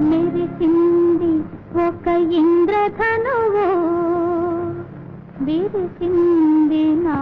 మెరిసింది ఒక ఇంద్రధనువు విరిసింది నా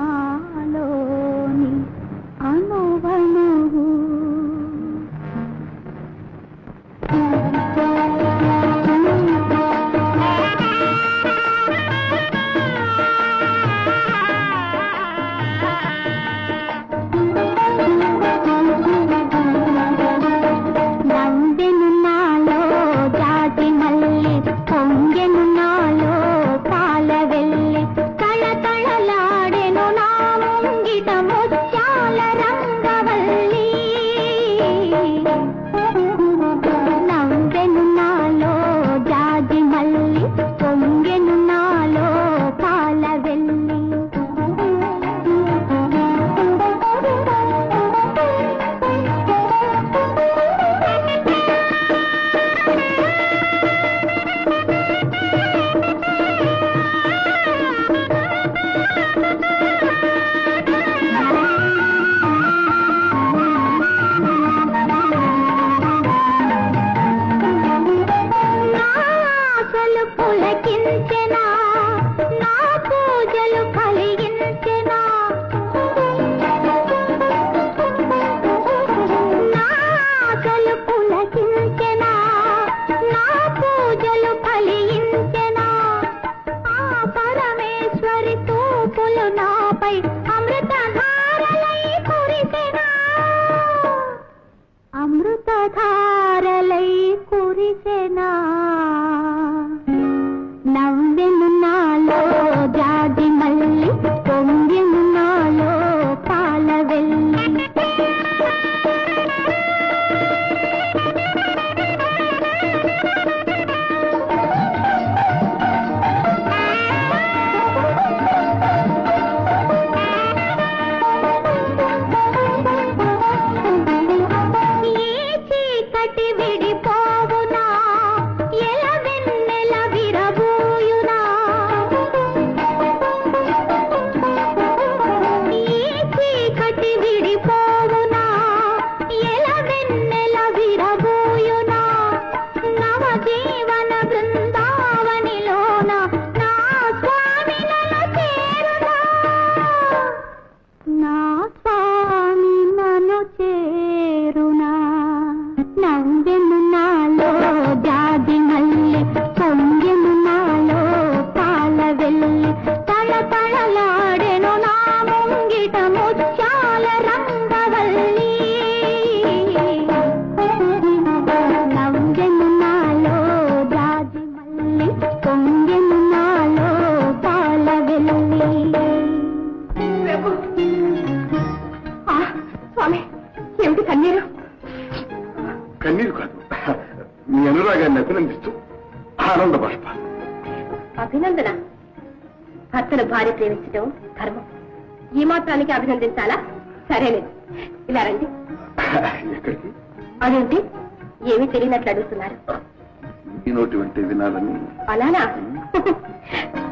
ఆనంద బాష్ప అభినందన. భర్తను భార్య ప్రేమించడం ధర్మం. ఈ మాత్రానికి అభినందించాలా? సరేలేదు ఇలా రండి. అదేంటి? ఏమీ తెలియనట్లు అడుగుతున్నారు. అలానా?